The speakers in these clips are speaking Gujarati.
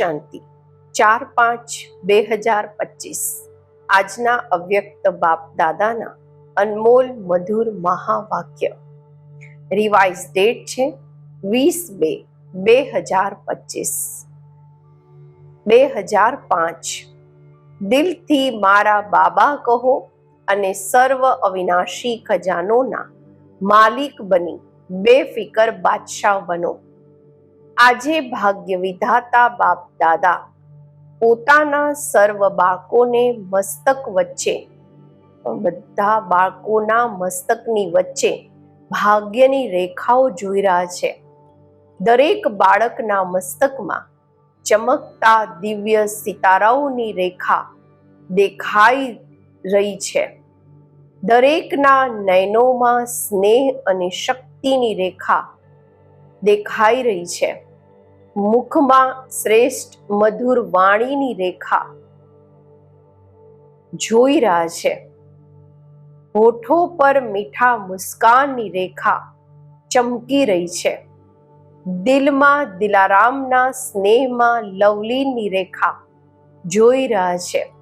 શાંતિ. ચાર પાંચ બે હજાર પચીસ. આજના અવ્યક્ત બાપ દાદાના અનમોલ મધુર મહાવાક્ય. રિવાઇઝ ડેટ છે વીસ બે બે હજાર પચીસ. બે હજાર પાંચ. દિલથી મારા બાબા કહો અને સર્વ અવિનાશી ખજાનોના માલિક બની બેફિકર બાદશાહ બનો. આજે ભાગ્ય વિધાતા બાપ દાદા પોતાના સર્વ બાળકોને મસ્તક વચ્ચે, બધા બાળકોના મસ્તકની વચ્ચે ભાગ્યની રેખાઓ જોઈ રહ્યા છે. દરેક બાળકના મસ્તકમાં ચમકતા દિવ્ય સિતારાઓની રેખા દેખાઈ રહી છે. દરેકના નયનોમાં સ્નેહ અને શક્તિની રેખા દેખાઈ રહી છે. મુખમાં શ્રેષ્ઠ મધુર વાણીની રેખા જોઈ રહ્યા છે. હોઠો પર મીઠા મુસ્કાનની રેખા ચમકી રહી છે. દિલમાં દિલારામના સ્નેહમાં લવલીનની રેખા જોઈ રહ્યા છે.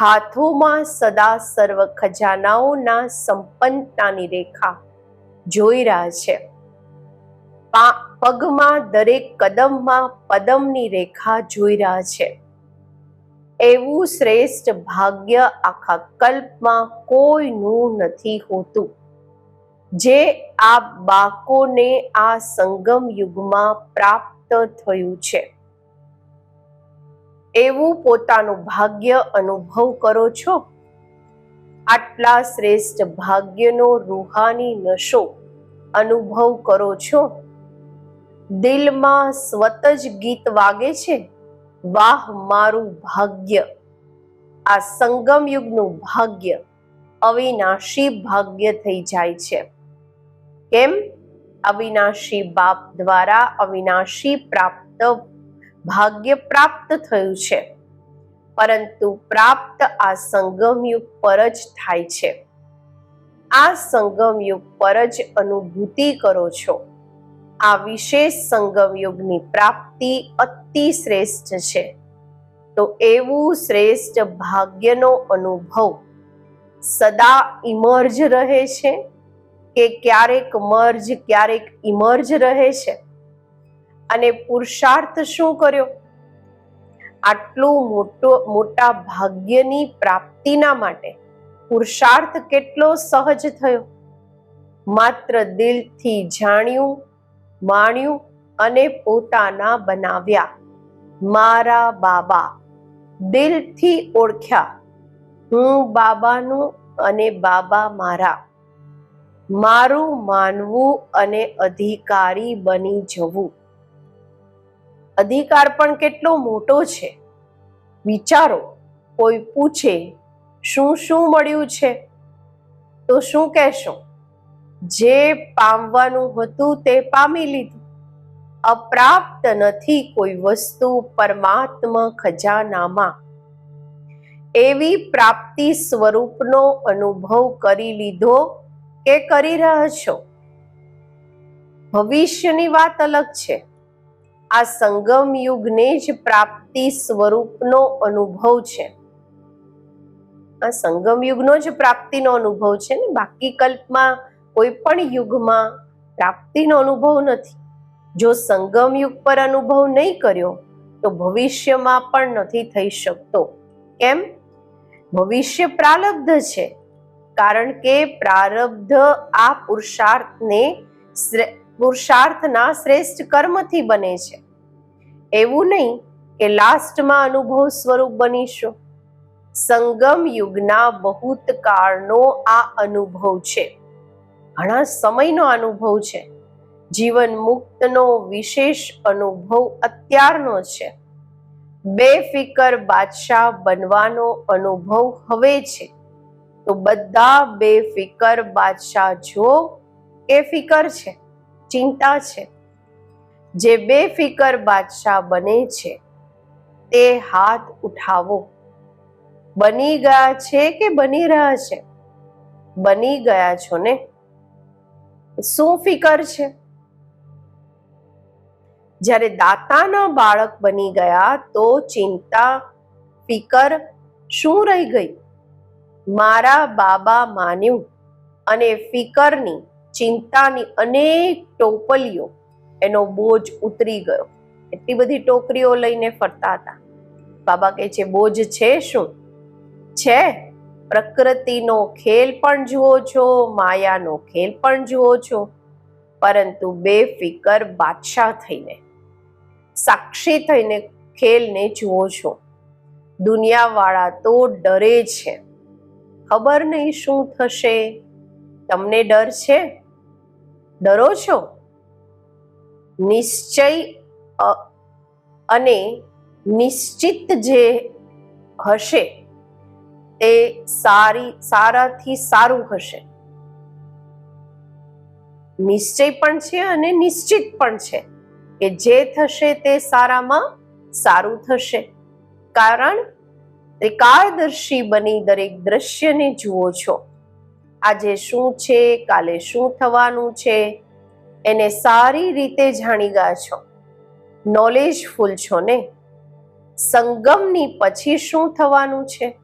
હાથોમાં સદા સર્વ ખજાનાઓના સંપન્નતાની રેખા જોઈ રહ્યા છે. પગમાં દરેક કદમમાં પદમની રેખા જોઈ રહ્યા છે. એવું શ્રેષ્ઠ ભાગ્ય આખા કલ્પમાં કોઈનું નથી હોતું. જે આ બાકોને આ સંગમ યુગમાં પ્રાપ્ત થયું છે. એવું પોતાનું ભાગ્ય અનુભવ કરો છો? આટલા શ્રેષ્ઠ ભાગ્યનો રૂહાની નશો અનુભવ કરો છો? દિલમાં સ્વત જ ગીત વાગે છે? વાહ, મારું ભાગ્ય. આ સંગમ યુગનું ભાગ્ય, અવિનાશી ભાગ્ય થઈ જાય છે. કેમ? અવિનાશી બાપ દ્વારા અવિનાશી પ્રાપ્ત ભાગ્ય પ્રાપ્ત થયું છે. પરંતુ પ્રાપ્ત આ સંગમ યુગ પર જ થાય છે. આ સંગમ યુગ પર જ અનુભૂતિ કરો છો. આ વિશેષ સંગમ યુગની પ્રાપ્તિ અતિ શ્રેષ્ઠ છે. તો એવું શ્રેષ્ઠ ભાગ્યનો અનુભવ સદા ઇમર્જ રહે છે કે ક્યારેક મર્જ, ક્યારેક ઇમર્જ રહે છે? અને પુરુષાર્થ શું કર્યો? આટલું મોટો, મોટા ભાગ્યની પ્રાપ્તિના માટે પુરુષાર્થ કેટલો સહજ થયો? માત્ર દિલથી જાણ્યું માણ્યું અને પોતાના બનાવ્યા. મારા બાબા, દિલથી ઓળખ્યા. હું બાબાનું અને બાબા મારા. મારું માનવું અને અધિકારી બની જવું. અધિકાર પણ કેટલો મોટો છે. વિચારો, કોઈ પૂછે, શું શું મળ્યું છે? તો શું કહેશો? જે પામવાનું હતું તે પામી લીધું. અપ્રાપ્ત નથી કોઈ વસ્તુ પરમાત્મા ખજાનામાં. એવી પ્રાપ્તિ સ્વરૂપનો અનુભવ કરી લીધો કે કરી રહ્યા છો. ભવિષ્યની વાત અલગ છે. આ સંગમ યુગને જ પ્રાપ્તિ સ્વરૂપનો અનુભવ છે. આ સંગમ યુગનો જ પ્રાપ્તિનો અનુભવ છે ને? બાકી કલ્પમાં કોઈ પણ યુગમાં પ્રાપ્તિનો અનુભવ નથી. જો સંગમ યુગ પર અનુભવ નહીં કર્યો, તો ભવિષ્યમાં પણ નથી થઈ શકતો. કેમ? ભવિષ્ય પ્રારબ્ધ છે, કારણ કે પ્રારબ્ધ આ પુરુષાર્થને પુરુષાર્થના શ્રેષ્ઠ કર્મથી બને છે. એવું નહીં કે લાસ્ટમાં અનુભવ સ્વરૂપ બનીશું. સંગમ યુગના બહુતકાળનો આ અનુભવ છે. ઘણા સમયનો અનુભવ છે. જીવન મુક્તનો વિશેષ અનુભવ અત્યારનો છે. બેફિકર બાદશાહ બનવાનો અનુભવ હવે છે. તો બધા બેફિકર બાદશાહ જો એ ફિકર છે, ચિંતા છે. જે બેફિકર બાદશાહ બને છે, તે હાથ ઉઠાવો. બની ગયા છે કે બની રહ્યા છે? બની ગયા છો ને? શું ફિકર છે? જ્યારે દાતાના બાળક બની ગયા તો ચિંતા, ફિકર શું રહી ગઈ? મારા બાબા માન્યું અને ફિકરની, ચિંતાની અનેક ટોપલીઓ એનો બોજ ઉતરી ગયો. એટલી બધી ટોકરીઓ લઈને ફરતા હતા. બાબા કહે છે, બોજ છે શું? છે? પ્રકૃતિનો ખેલ પણ જુઓ છો, માયાનો ખેલ પણ જુઓ છો, પરંતુ બેફિકર બાદશાહ થઈને, સાક્ષી થઈને ખેલને જુઓ છો. દુનિયાવાળા તો ડરે છે. ખબર નહીં શું થશે? તમને ડર છે? ડરો છો? નિશ્ચય અને નિશ્ચિત જે હશે તે સારી, સારાથી સારું હશે. નિશ્ચય પણ છે અને નિશ્ચિત પણ છે કે જે થશે તે સારામાં સારું થશે. કારણ ત્રિકાળદર્શી બની દરેક દ્રશ્યને જુઓ છો. આજે શું છે, કાલે શું થવાનું છે, એને સારી રીતે જાણી ગયા છો. નોલેજફુલ છો ને? સંગમની પછી શું થવાનું છે?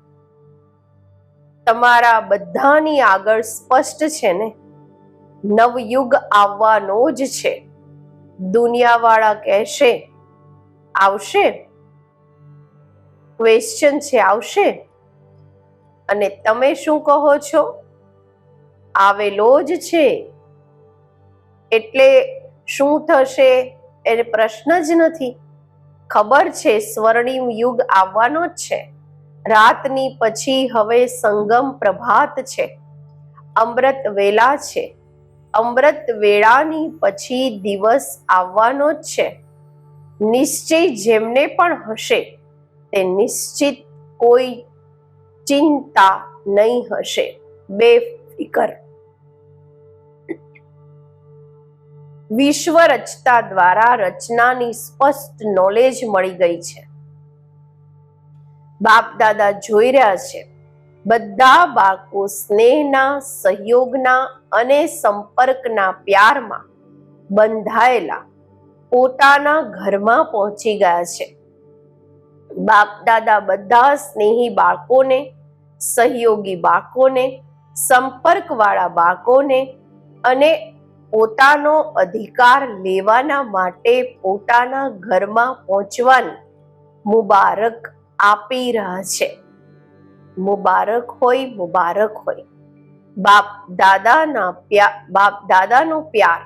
તમારા બધાની આગળ સ્પષ્ટ છે ને? નવયુગ આવવાનો જ છે. દુનિયાવાળા કહેશે, આવશે? ક્વેશ્ચન છે, આવશે? અને તમે શું કહો છો? આવેલો જ છે. એટલે શું થશે? એને પ્રશ્ન જ નથી. ખબર છે, સ્વર્ણિમ યુગ આવવાનો જ છે. રાતની પછી હવે સંગમ પ્રભાત છે. અમૃત વેલા છે. અમૃત વેળાની પછી દિવસ આવવાનો જ છે. નિશ્ચય જેમને પણ હશે, તે નિશ્ચિત કોઈ ચિંતા નહીં હશે. બેફિકર. વિશ્વ રચતા દ્વારા રચનાની સ્પષ્ટ નોલેજ મળી ગઈ છે. બાપ દાદા જોઈ રહ્યા છે. બધા બાળકો સ્નેહના, સહયોગના અને સંપર્કના પ્યારમાં બંધાયેલા પોતાના ઘરમાં પહોંચી ગયા છે. બાપ દાદા બધા સ્નેહી બાળકોને, સહયોગી બાળકોને, સંપર્કવાળા બાળકોને અને પોતાનો અધિકાર લેવાના માટે પોતાના ઘરમાં પહોંચવાની મુબારક આપી રહ્યા છે. મુબારક હોય મુબારક હોય. બાપ દાદાના બાપ દાદાનો પ્યાર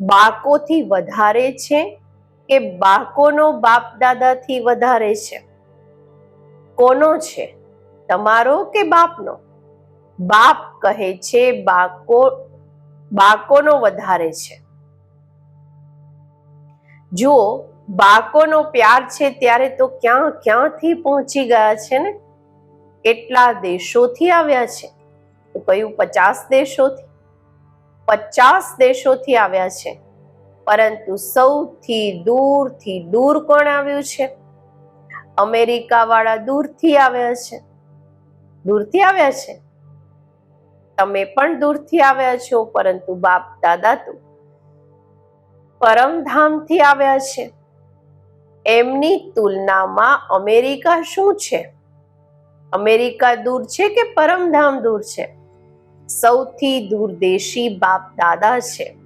બાળકોથી વધારે છે કે બાળકોનો બાપ દાદાથી વધારે છે? કોનો છે? તમારો કે બાપનો? બાપ કહે છે બાળકો, બાળકોનો વધારે છે. જુઓ બાળકોનો પ્યાર છે ત્યારે તો ક્યાં ક્યાંથી પહોંચી ગયા છે ને? કેટલા દેશોથી આવ્યા છે? કયું પચાસ દેશોથી? પચાસ દેશોથી આવ્યા છે. પરંતુ સૌથી દૂરથી દૂર કોણ આવ્યું છે? અમેરિકા વાળા દૂરથી આવ્યા છે. દૂરથી આવ્યા છે? તમે પણ દૂરથી આવ્યા છો, પરંતુ બાપ દાદા તો પરમધામથી આવ્યા છે. એમની તુલનામાં અમેરિકા શું છે? અમેરિકા દૂર છે કે પરમધામ દૂર છે? સૌથી દૂરદેશી બાપ દાદા છે.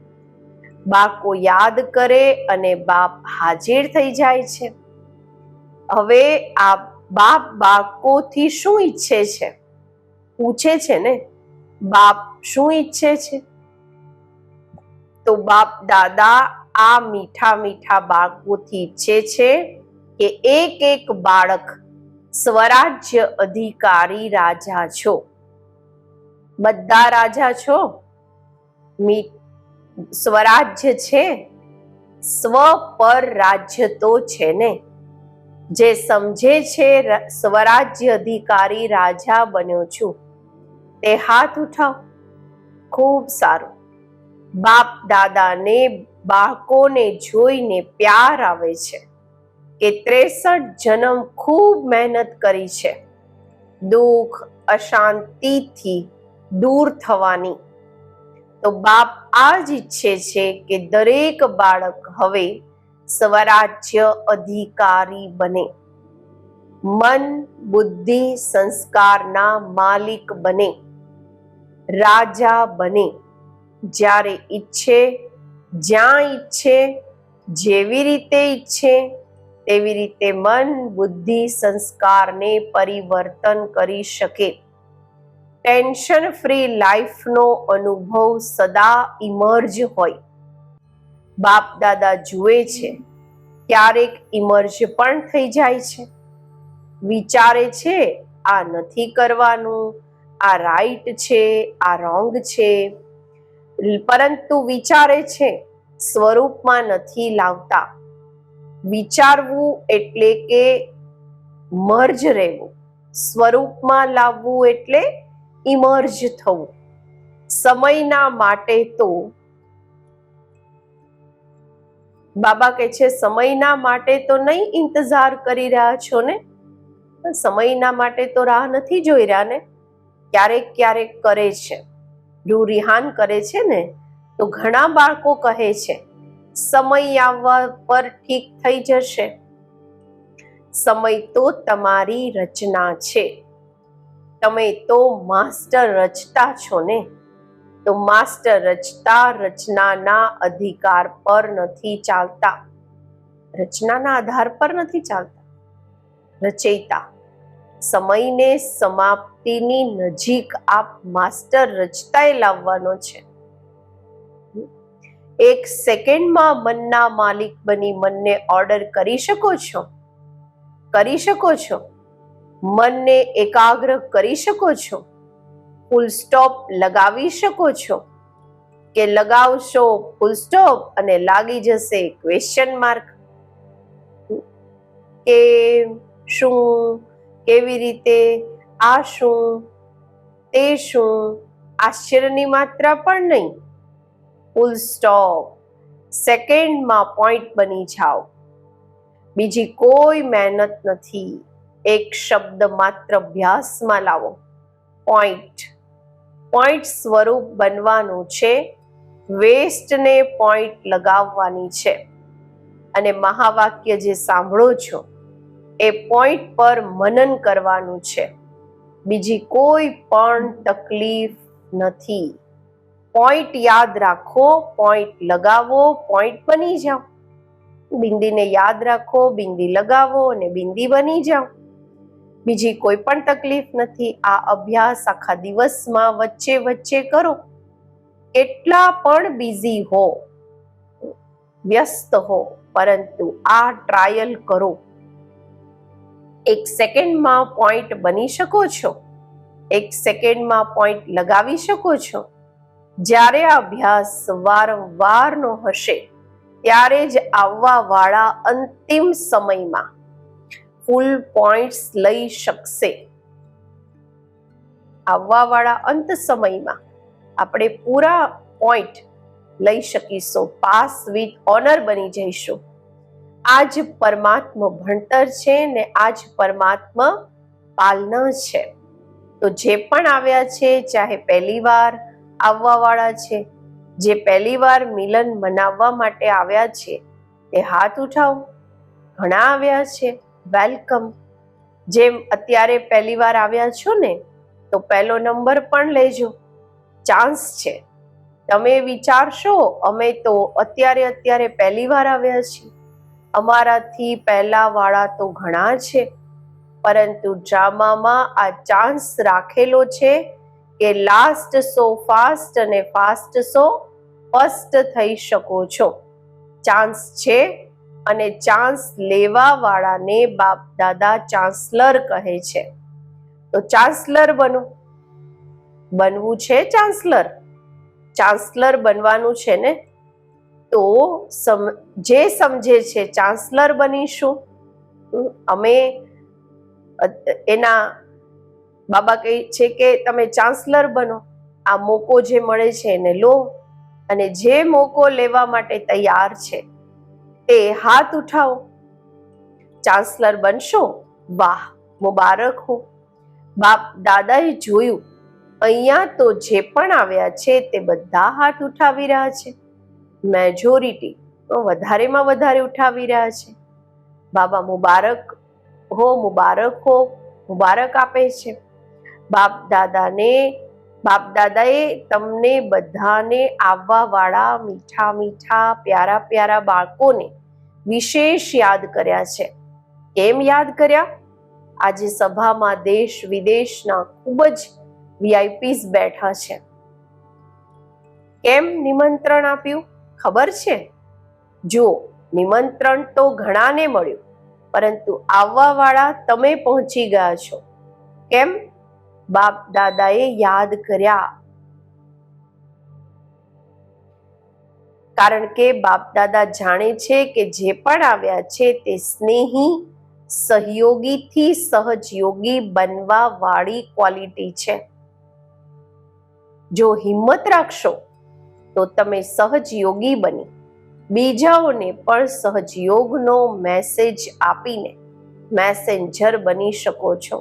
બાકો યાદ કરે અને બાપ હાજર થઈ જાય છે. હવે આ બાપ બાળકોથી શું ઈચ્છે છે? પૂછે છે ને? બાપ શું ઈચ્છે છે? તો બાપ દાદા આ મીઠા મીઠા બાળકોથી ઈચ્છે છે કે એક એક બાળક સ્વરાજ્ય અધિકારી રાજા છો. બધા રાજા છો? સ્વરાજ્ય છે? સ્વ પર રાજ્ય તો છે ને? જે સમજે છે સ્વરાજ્ય અધિકારી રાજા બન્યો છું. તે હાથ ઉઠાવ. ખૂબ સારું. બાપ દાદાને બાળકોને જોઈને પ્યાર આવે છે કે ત્રેસઠ જન્મ ખૂબ મહેનત કરી છે. દુઃખ, અશાંતિથી દૂર થવાની. તો બાપ આ જ ઈચ્છે છે કે દરેક બાળક હવે સ્વરાજ્ય અધિકારી બને. મન, બુદ્ધિ સંસ્કારના માલિક બને. રાજા બને. જ્યારે ઈચ્છે જ્યાં ઈચ્છે, જેવી રીતે ઈચ્છે, તેવી રીતે મન, બુદ્ધિ, સંસ્કારને પરિવર્તન કરી શકે. ટેન્શન ફ્રી લાઈફનો અનુભવ સદા ઇમર્જ હોય. બાપ દાદા જુએ છે, ક્યારેક ઇમર્જ પણ થઈ જાય છે. વિચારે છે, આ નથી કરવાનું, આ રાઈટ છે, આ રોંગ છે. પરંતુ વિચારે છે, સ્વરૂપમાં નથી લાવતા. વિચારવું એટલે કે મર્જ રહેવું. સ્વરૂપમાં લાવવું એટલે ઇમર્જ થવું. સમયના માટે તો બાબા કહે છે, સમયના માટે તો નહીં ઇંતજાર કરી રહ્યા છો ને? સમયના માટે તો રાહ નથી જોઈ રહ્યા ને? ક્યારેક ક્યારેક કરે છે. રૂરિહાન કરે છે ને, તો ઘણા બાળકો કહે છે, સમય આવવા પર ઠીક થઈ જશે. સમય તો તમારી રચના છે. તમે તો માસ્ટર રચતા છો ને. તો માસ્ટર રચતા રચનાના અધિકાર પર નથી ચાલતા. રચનાના આધાર પર નથી ચાલતા. રચયિતા સમયને સમાપ્તિની નજીક આપ માસ્ટર રચતાએ લાવવાનો છે. એક સેકન્ડમાં મનના માલિક બની મનને ઓર્ડર કરી શકો છો? કરી શકો છો? મનને એકાગ્ર કરી શકો છો? ફૂલ સ્ટોપ લગાવી શકો છો? કે લગાવશો ફૂલ સ્ટોપ અને લાગી જશે ક્વેશ્ચન માર્ક કે શું કેવી રીતે, આ શું, તે શું, આશ્ચર્યની માત્રા પણ નહીં. ફૂલ સ્ટોપ સેકન્ડમાં પોઈન્ટ બની જાઓ. બીજી કોઈ મહેનત નથી. એક શબ્દ માત્ર અભ્યાસમાં લાવો. પોઈન્ટ પોઈન્ટ સ્વરૂપ બનવાનું છે. વેસ્ટને પોઈન્ટ લગાવવાની છે. અને મહાવાક્ય જે સાંભળો છો એ પોઈન્ટ પર મનન કરવાનું છે. બીજી કોઈ પણ તકલીફ નથી. પોઈન્ટ યાદ રાખો પોઈન્ટ લગાવો પોઈન્ટ બની જાઓ. બિંદીને યાદ રાખો, બિંદી લગાવો અને બિંદી બની જાઓ. બીજી કોઈ પણ તકલીફ નથી. આ અભ્યાસ આખા દિવસમાં વચ્ચે વચ્ચે કરો. કેટલા પણ બિઝી હો. વ્યસ્ત હો. પરંતુ આ ટ્રાયલ કરો. એક સેકન્ડમાં પોઈન્ટ બની શકો છો? એક સેકન્ડમાં પોઈન્ટ લગાવી શકો છો? જ્યારે આ અભ્યાસ વારંવારનો હશે, ત્યારે જ આવવા વાળા અંતિમ સમયમાં ફૂલ પોઈન્ટ્સ લઈ શકશે. આવવા વાળા અંત સમયમાં આપણે પૂરા પોઈન્ટ લઈ શકીશું. પાસ વિથ ઓનર બની જઈશું. આ જ પરમાત્મ ભણતર છે ને આ જ પરમાત્મ પાલના છે. તો જે પણ આવ્યા છે, ચાહે પહેલી વાર આવવા વાળા છે, જે પહેલી વાર મિલન મનાવવા માટે આવ્યા છે, તે હાથ ઉઠાવો. ઘણા આવ્યા છે, વેલકમ. જેમ અત્યારે પહેલી વાર આવ્યા છો ને, તો પહેલો નંબર પણ લેજો. ચાન્સ છે. તમે વિચારશો, અમે તો અત્યારે અત્યારે પહેલી વાર આવ્યા છીએ. અમારાથી પહેલા વાળા તો ઘણા છે, પરંતુ ડ્રામામાં આ ચાન્સ રાખેલો છે કે લાસ્ટ સો ફાસ્ટ અને ફાસ્ટ સો ફર્સ્ટ થઈ શકો છો. ચાન્સ છે અને ચાન્સ લેવા વાળાને બાપ દાદા ચાન્સલર કહે છે. તો ચાન્સલર બનો બનવું છે ચાન્સલર ચાન્સલર બનવાનું છે ને? તો જે સમજે છે ચાન્સલર બનીશું. અમે એના બાબા કહે છે કે તમે ચાન્સલર બનો. આ મોકો જે મળે છે એને લો અને જે મોકો લેવા માટે તૈયાર છે તે હાથ ઉઠાવો. ચાન્સલર બનશો? વાહ, મુબારક હો. બાપ દાદાએ જોયું. અહીંયા તો જે પણ આવ્યા છે તે બધા હાથ ઉઠાવી રહ્યા છે. મેજોરિટી વધારેમાં વધારે ઉઠાવી રહ્યા છે. બાબા મુબારક હો મુબારક હો, મુબારક આપે છે. બાપ દાદાને, બાપ દાદાએ તમને બધાને આવવા વાળા મીઠા મીઠા પ્યારા પ્યારા બાળકોને વિશેષ યાદ કર્યા છે. કેમ યાદ કર્યા? આજે સભામાં દેશ વિદેશના ખૂબ જ વીઆઈપીસ બેઠા છે. કેમ નિમંત્રણ આપ્યું? ખબર છે? જો, નિમંત્રણ તો ઘણાને મળ્યું, પરંતુ આવવાવાળા તમે પહોંચી ગયા છો. કેમ? બાપ દાદાએ યાદ કર્યા. કારણ કે બાપ દાદા જાણે છે કે જે પણ આવ્યા છે તે સ્નેહી, સહયોગીથી સહજયોગી બનવા વાળી ક્વોલિટી છે. જો હિંમત રાખશો તો તમે સહજયોગી બની. બીજાઓને પણ સહજયોગનો મેસેજ આપીને મેસેન્જર બની શકો છો.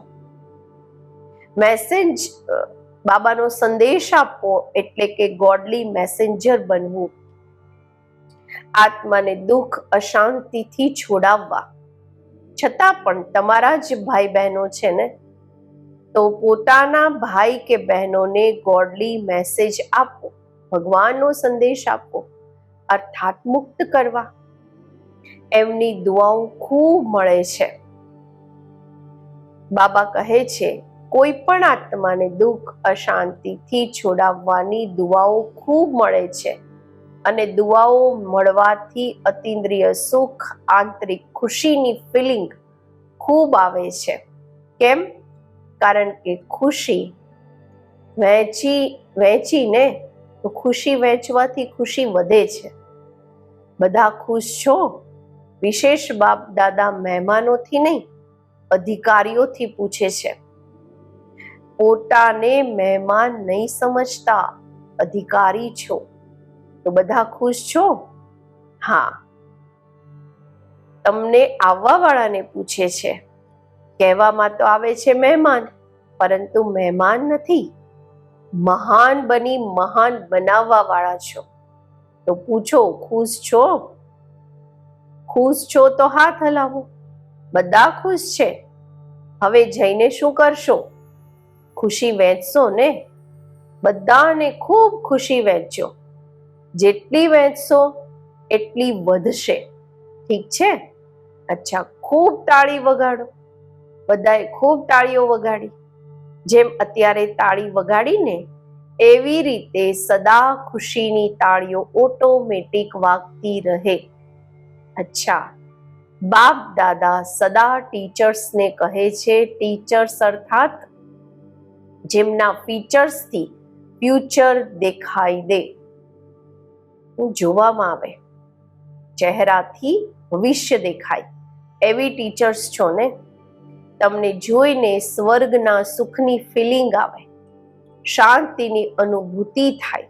મેસેજ બાબાનો સંદેશ આપવો એટલે કે ગોડલી મેસેન્જર બનવું. આત્માને દુઃખ, અશાંતિથી છોડાવવા. છતાં પણ તમારા જ ભાઈ બહેનો છે ને? તો પોતાના ભાઈ કે બહેનોને ગોડલી મેસેજ આપવો ભગવાનનો સંદેશ આપવો અર્થાત મુક્ત કરવા. એમની દુઆઓ ખૂબ મળે છે. બાબા કહે છે, કોઈ પણ આત્માને દુઃખ, અશાંતિથી છોડાવવાની દુઆઓ ખૂબ મળે છે અને દુઆઓ મળવાથી અતિન્દ્રિય સુખ, આંતરિક ખુશીની ફિલિંગ ખૂબ આવે છે. કેમ? કારણ કે ખુશી વહેંચી, વહેંચીને તો ખુશી વહેંચવાથી ખુશી વધે છે. બધા ખુશ છો? વિશેષ બાપ દાદા મહેમાનોથી નહીં, અધિકારીઓથી પૂછે છે. પોતાને મહેમાન નહીં સમજતા અધિકારી છો. તો બધા ખુશ છો? હા. તમને આવવા વાળાને પૂછે છે. કહેવામાં તો આવે છે મહેમાન, પરંતુ મહેમાન નથી. મહાન બની, મહાન બનાવવા વાળા છો. તો પૂછો, ખુશ છો? ખુશ છો તો હાથ હલાવો. બધા ખુશ છે. હવે જઈને શું કરશો? ખુશી વહેંચશો ને? બધાને ખૂબ ખુશી વહેંચજો જેટલી વહેંચશો એટલી વધશે. ઠીક છે? અચ્છા, ખૂબ તાળી વગાડો. બધાએ ખૂબ તાળીઓ વગાડી. જેમ અત્યારે તાળી વગાડીને એવી રીતે સદા ખુશીની તાળીઓ ઓટોમેટિક વાગતી રહે. અચ્છા, બાપ દાદા સદા ટીચર્સને કહે છે, ટીચર્સ અર્થાત જેમના ફીચર્સથી ફ્યુચર દેખાઈ દે. જોવામાં આવે, ચહેરાથી ભવિષ્ય દેખાય. એવી ટીચર્સ છો ને? તમને જોઈને સ્વર્ગના સુખની ફિલિંગ આવે. શાંતિની અનુભૂતિ થાય.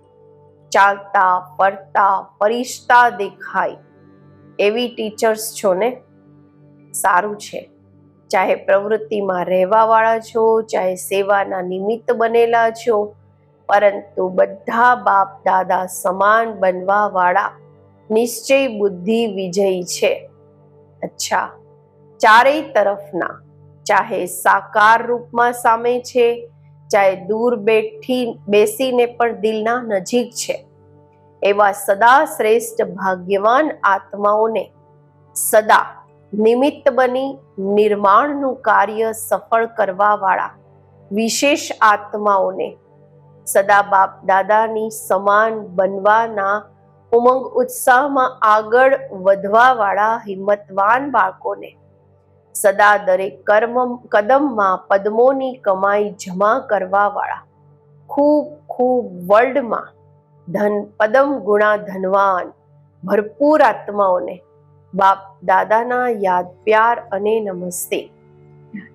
ચાલતા, ફરતા, ફરિશ્તા દેખાય. એવી ટીચર્સ છો ને? સારું છે. ચાહે પ્રવૃત્તિમાં રહેવાવાળા છો, ચાહે સેવાના નિમિત્ત બનેલા છો, પરંતુ બધા બાપ, દાદા સમાન બનવાવાળા નિશ્ચય બુદ્ધિ વિજયી છે. અચ્છા, ચારેય તરફના ચાહે સાકાર રૂપમાં સામે છે, ચાહે દૂર બેઠી, બેસીને પણ દિલના નજીક છે. એવા સદા શ્રેષ્ઠ ભાગ્યવાન આત્માઓને સદા નિમિત્ત બની નિર્માણનું કાર્ય સફળ કરવા વાળા વિશેષ આત્માઓને સદા બાપ દાદાની સમાન બનવાના ઉમંગ ઉત્સાહમાં આગળ વધવા વાળા હિંમતવાન બાળકોને સદા દરેક કર્મ, કદમમાં પદ્મોની કમાઈ જમા કરવાવાળા. ખૂબ ખૂબ વર્લ્ડમાં ધન, પદમ ગુણા ધનવાન, ભરપૂર આત્માઓને. બાપ દાદાના યાદ, પ્યાર અને નમસ્તે.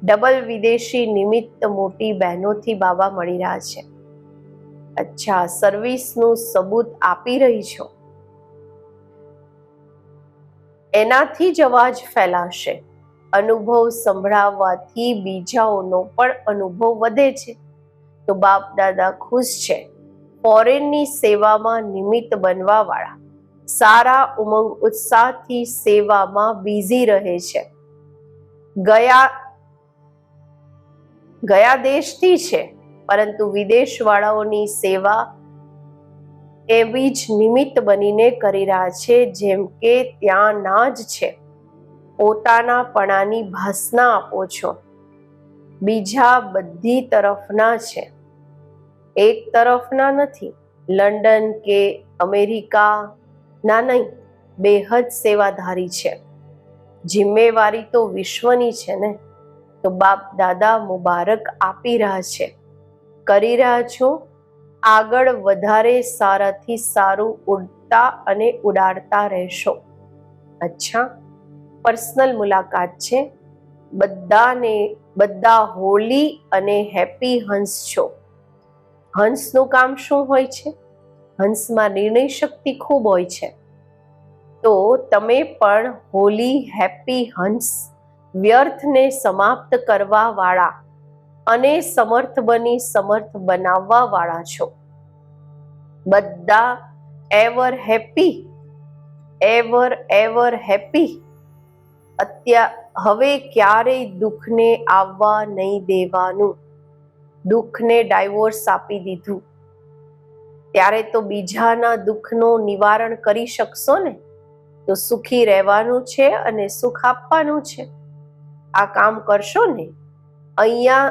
ડબલ વિદેશી નિમિત્ત મોટી બહેનોથી બાબા મળી રહ્યા છે. અચ્છા, સર્વિસનું સબૂત આપી રહી છો? એનાથી જ અવાજ ફેલાશે. અનુભવ સંભળાવવાથી બીજાઓનો પણ અનુભવ વધે છે. તો બાપ દાદા ખુશ છે. ફોરેનની સેવામાં નિમિત્ત બનવા વાળા સારા ઉમંગ ઉત્સાહથી સેવામાં બિઝી રહે છે. ગયા ગયા દેશથી છે, પરંતુ વિદેશવાળાઓની સેવા એવી જ નિમિત્ત બનીને કરી રહ્યા છે, જેમ કે ત્યાં ના જ છે. પોતાના પણાની ભાસના આપો છો. બીજા બધી તરફના છે. એક તરફના નથી. લંડન કે અમેરિકા, ના નહીં, બેહદ સેવાધારી છે. જિમ્મેવારી તો વિશ્વની છે ને? તો બાપ દાદા મુબારક આપી રહ્યા છે. કરી રહ્યા છો? આગળ વધારે સારાથી સારું ઉડતા અને ઉડાડતા રહેશો. અચ્છા. પર્સનલ મુલાકાત છે. બધાને, બધા હોલી અને હેપી હંસ છો. હંસનું કામ શું હોય છે? હંસમાં નિર્ણય શક્તિ ખૂબ હોય છે. તો તમે પણ હોલી, હેપી હંસ વ્યર્થને સમાપ્ત કરવા વાળા અને સમર્થ બની સમર્થ બનાવવા વાળા છો. બધા ever happy, ever ever happy અત્યાર હવે ક્યારેય દુઃખને આવવા નહીં દેવાનું. દુઃખને ડાયવોર્સ આપી દીધું. ત્યારે તો બીજાના દુઃખનું નિવારણ કરી શકશો ને? તો સુખી રહેવાનું છે અને સુખ આપવાનું છે. આ કામ કરશો ને? અહીંયા,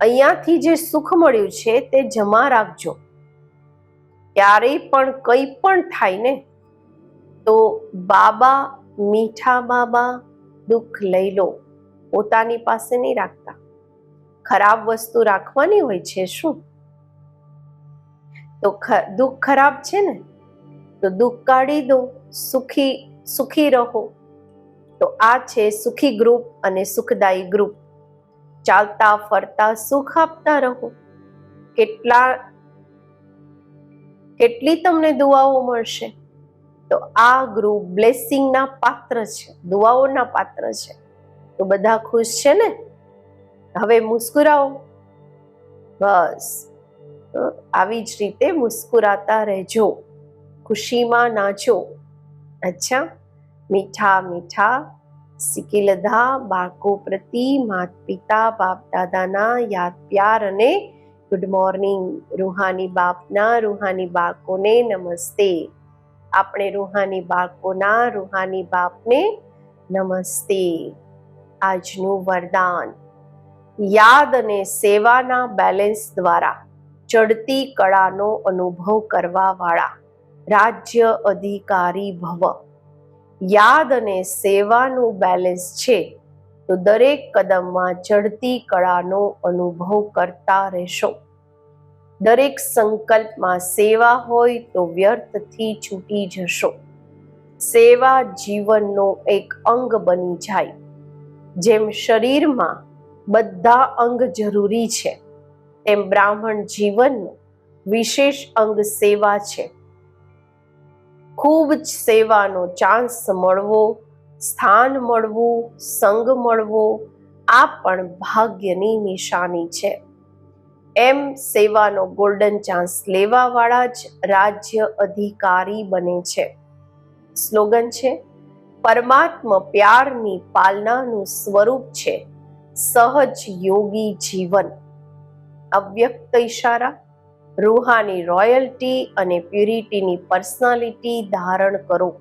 અહીંયાથી જે સુખ મળ્યું છે તે જમા રાખજો. ક્યારેય પણ કંઈ પણ થાય ને? તો બાબા, મીઠા બાબા દુઃખ લઈ લો, પોતાની પાસે નહીં રાખતા. ખરાબ વસ્તુ રાખવાની હોય છે શું? તો દુઃખ ખરાબ છે ને? તો દુઃખ કાઢી દો, સુખી સુખી રહો. તો આ છે સુખી ગ્રુપ અને સુખદાયી ગ્રુપ ચાલતા, ફરતા, સુખ આપતા રહો. કેટલા, કેટલી તમને દુઆઓ મળશે? તો આ ગ્રુપ બ્લેસિંગના પાત્ર છે, દુઆઓના પાત્ર છે. તો બધા ખુશ છે ને? હવે મુસ્કુરાવો બસ. આવી જ રીતે મુસ્કુરાતા રહેજો. ખુશીમાં નાચો. અચ્છા. મીઠા મીઠા. સિકિલધા, બાળકો પ્રતિ માત પિતા બાપ દાદાના યાદ પ્યાર અને ગુડ મોર્નિંગ. રૂહાની બાપના, રૂહાની બાળકોને નમસ્તે. આપણે રૂહાની બાળકોના, રૂહાની બાપને નમસ્તે. આજનું વરદાન. યાદ અને સેવાના બેલેન્સ દ્વારા ચડતી કળાનો અનુભવ કરવાવાળા રાજ્ય અધિકારી ભવ. યાદ અને સેવાનું બેલેન્સ છે તો દરેક કદમમાં ચડતી કળાનો અનુભવ કરતા રહેશો. દરેક સંકલ્પમાં સેવા હોય તો વ્યર્થથી છૂટી જશો. સેવા જીવનનો એક અંગ બની જાય. જેમ શરીરમાં બધા અંગ જરૂરી છે, તેમ બ્રાહ્મણ જીવનનો વિશેષ અંગ સેવા છે. ખૂબ જ સેવાનો ચાન્સ મળવો, સ્થાન મળવું, સંગ મળવો, આ પણ ભાગ્યની નિશાની છે. એમ સેવાનો ગોલ્ડન ચાન્સ લેવાવાળા જ રાજ્ય અધિકારી બને છે. સ્લોગન છે, પરમાત્મા પ્યારની પાલનાનું સ્વરૂપ છે, સહજ યોગી જીવન. અવ્યક્ત ઈશારા, રૂહાની રોયલ્ટી અને પ્યુરિટીની પર્સનાલિટી ધારણ કરો.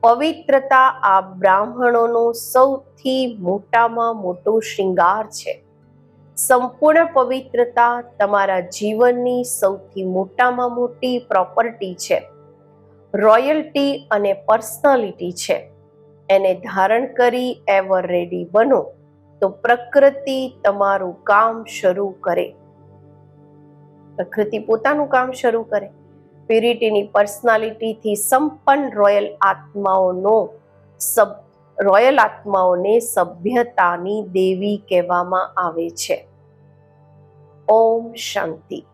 પવિત્રતા આ બ્રાહ્મણોનો સૌથી મોટામાં મોટો શૃંગાર છે. સંપૂર્ણ પવિત્રતા તમારા જીવનની સૌથી મોટામાં મોટી પ્રોપર્ટી છે. રોયલ્ટી અને પર્સનાલિટી છે. એને ધારણ કરી એવર રેડી બનો, તો પ્રકૃતિ તમારું કામ શરૂ કરે. પ્રકૃતિ પોતાનું કામ શરૂ કરે. પ્યુરિટીની પર્સનાલિટીથી સંપન્ન રોયલ આત્માઓનો સબ રોયલ આત્માઓને સભ્યતાની દેવી કહેવામાં આવે છે. ઓમ શાંતિ.